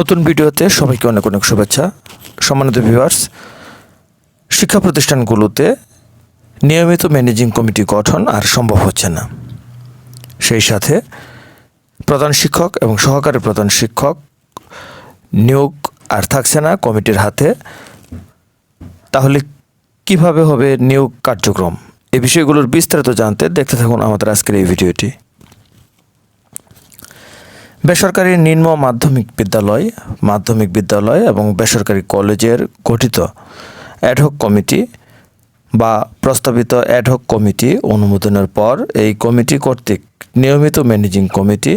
নতুন ভিডিওতে সবাইকে অনেক অনেক শুভেচ্ছা। সম্মানিত ভিউয়ার্স শিক্ষা প্রতিষ্ঠানগুলোতে নিয়মিত ম্যানেজিং কমিটি গঠন আর সম্ভব হচ্ছে না। সেই সাথে প্রধান শিক্ষক এবং সহকারী প্রধান শিক্ষক নিয়োগ আর থাকছে না কমিটির হাতে। তাহলে কীভাবে হবে নিয়োগ কার্যক্রম? এই বিষয়গুলোর বিস্তারিত জানতে দেখতে থাকুন আমাদের আজকের এই ভিডিওটি। বেসরকারি নিম্ন মাধ্যমিক বিদ্যালয় মাধ্যমিক বিদ্যালয় এবং বেসরকারি কলেজের গঠিত অ্যাডহক কমিটি বা প্রস্তাবিত অ্যাডহক কমিটি অনুমোদনের পর এই কমিটি কর্তৃক নিয়মিত ম্যানেজিং কমিটি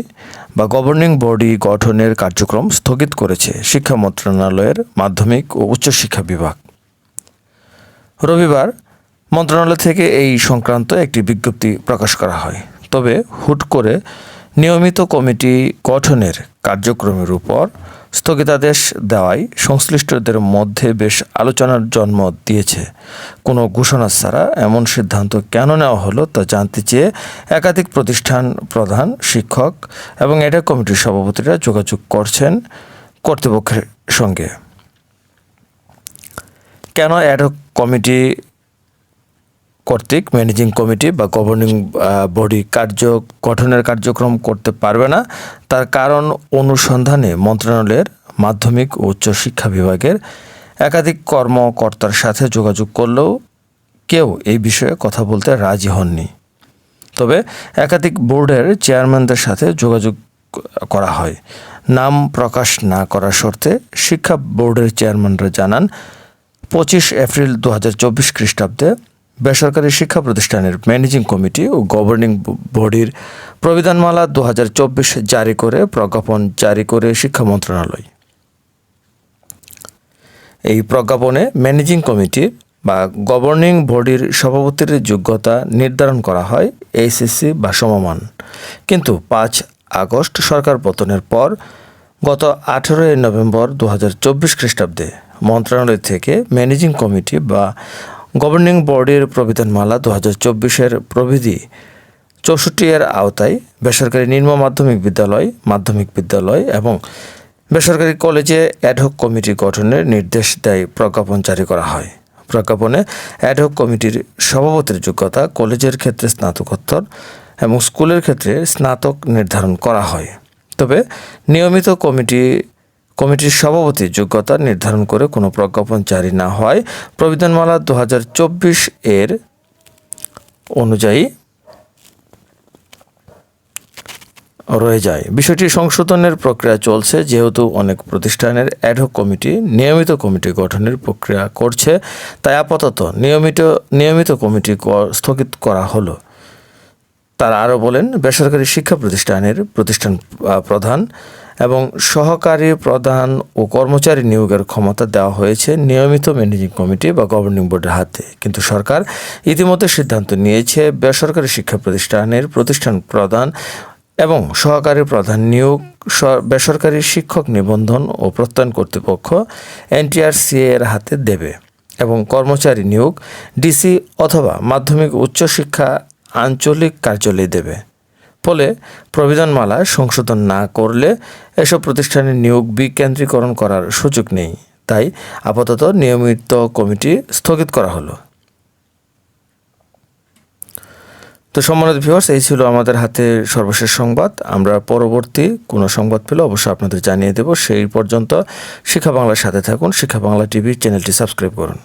বা গভর্নিং বডি গঠনের কার্যক্রম স্থগিত করেছে শিক্ষা মন্ত্রণালয়ের মাধ্যমিক ও উচ্চশিক্ষা বিভাগ। রবিবার মন্ত্রণালয় থেকে এই সংক্রান্ত একটি বিজ্ঞপ্তি প্রকাশ করা হয়। তবে হুট করে নিয়মিত কমিটি গঠনের কার্যক্রমের উপর স্থগিতাদেশ দেওয়ায় সংশ্লিষ্টদের মধ্যে বেশ আলোচনার জন্ম দিয়েছে। কোনো ঘোষণা ছাড়া এমন সিদ্ধান্ত কেন নেওয়া হলো তা জানতে চেয়ে একাধিক প্রতিষ্ঠান প্রধান, শিক্ষক এবং এটা কমিটির সভাপতিরা যোগাযোগ করছেন কর্তৃপক্ষের সঙ্গে। কেন অ্যাডহক কমিটি কর্তৃক ম্যানেজিং কমিটি বা গভর্নিং বডি কার্য, গঠনের কার্যক্রম করতে পারবে না। তার কারণ অনুসন্ধানে মন্ত্রণালয়ের মাধ্যমিক ও উচ্চ শিক্ষা বিভাগের একাধিক কর্মকর্তার সাথে যোগাযোগ করলেও কেউ এই বিষয়ে কথা বলতে রাজি হননি। তবে একাধিক বোর্ডের চেয়ারম্যানদের সাথে যোগাযোগ করা হয়। নাম প্রকাশ না করার শর্তে শিক্ষা বোর্ডের চেয়ারম্যানরা জানান, পঁচিশ এপ্রিল দু হাজার চব্বিশ খ্রিস্টাব্দে বেসরকারি শিক্ষা প্রতিষ্ঠানের ম্যানেজিং কমিটি ও গভর্নিং বডির প্রবিধানমালা দু হাজার চব্বিশ জারি করে, প্রজ্ঞাপন জারি করে শিক্ষা মন্ত্রণালয়। এই প্রজ্ঞাপনে ম্যানেজিং কমিটি বা গভর্নিং বডির সভাপতির যোগ্যতা নির্ধারণ করা হয় এইচএসসি বা সমমান। কিন্তু পাঁচ আগস্ট সরকার পতনের পর গত আঠেরোই নভেম্বর দু হাজার চব্বিশ খ্রিস্টাব্দে মন্ত্রণালয় থেকে ম্যানেজিং কমিটি বা গভর্নিং বডির প্রবিধানমালা দু হাজার চব্বিশের প্রবিধি চৌষট্টি এর আওতায় বেসরকারি নিম্ন মাধ্যমিক বিদ্যালয় মাধ্যমিক বিদ্যালয় এবং বেসরকারি কলেজে অ্যাডহক কমিটি গঠনের নির্দেশ দেয় প্রজ্ঞাপন জারি করা হয়। প্রজ্ঞাপনে অ্যাডহক কমিটির সভাপতির যোগ্যতা কলেজের ক্ষেত্রে স্নাতকোত্তর এবং স্কুলের ক্ষেত্রে স্নাতক নির্ধারণ করা হয়। তবে নিয়মিত কমিটি কমিটির সভাপতি যোগ্যতা নির্ধারণ করে কোনো প্রজ্ঞাপন জারি না হয়। প্রবিধানমালা দু হাজার চব্বিশ এর অনুযায়ী রয়ে যায়। বিষয়টি সংশোধনের প্রক্রিয়া চলছে, যেহেতু অনেক প্রতিষ্ঠানের অ্যাডহক কমিটি, নিয়মিত কমিটি গঠনের প্রক্রিয়া করছে, তাই আপাতত নিয়মিত নিয়মিত কমিটি স্থগিত করা হলো। তারা আরও বলেন, বেসরকারি শিক্ষা প্রতিষ্ঠানের প্রতিষ্ঠান প্রধান এবং সহকারী প্রধান ও কর্মচারী নিয়োগের ক্ষমতা দেওয়া হয়েছে নিয়মিত ম্যানেজিং কমিটি বা গভর্নিং বোর্ডের হাতে। কিন্তু সরকার ইতিমধ্যে সিদ্ধান্ত নিয়েছে বেসরকারি শিক্ষা প্রতিষ্ঠানের প্রতিষ্ঠান প্রধান এবং সহকারী প্রধান নিয়োগ বেসরকারি শিক্ষক নিবন্ধন ও প্রত্যয়ন কর্তৃপক্ষ এনটিআরসিএ এর হাতে দেবে এবং কর্মচারী নিয়োগ, ডিসি অথবা মাধ্যমিক উচ্চশিক্ষা আঞ্চলিক কার্যালয় দেবে। ফলে প্রবিধানমালায় সংশোধন না করলে এসব প্রতিষ্ঠানের নিয়োগ বিকেন্দ্রীকরণ করার সুযোগ নেই। তাই আপাতত নিয়মিত কমিটি স্থগিত করা হলো। তো সম্মানিত ভিউয়ার্স এই ছিল আমাদের হাতে সর্বশেষ সংবাদ। আমরা পরবর্তী কোনো সংবাদ পেলে অবশ্যই আপনাদের জানিয়ে দেব। সেই পর্যন্ত শিক্ষা বাংলার সাথে থাকুন। শিক্ষা বাংলা টিভি চ্যানেলটি সাবস্ক্রাইব করুন।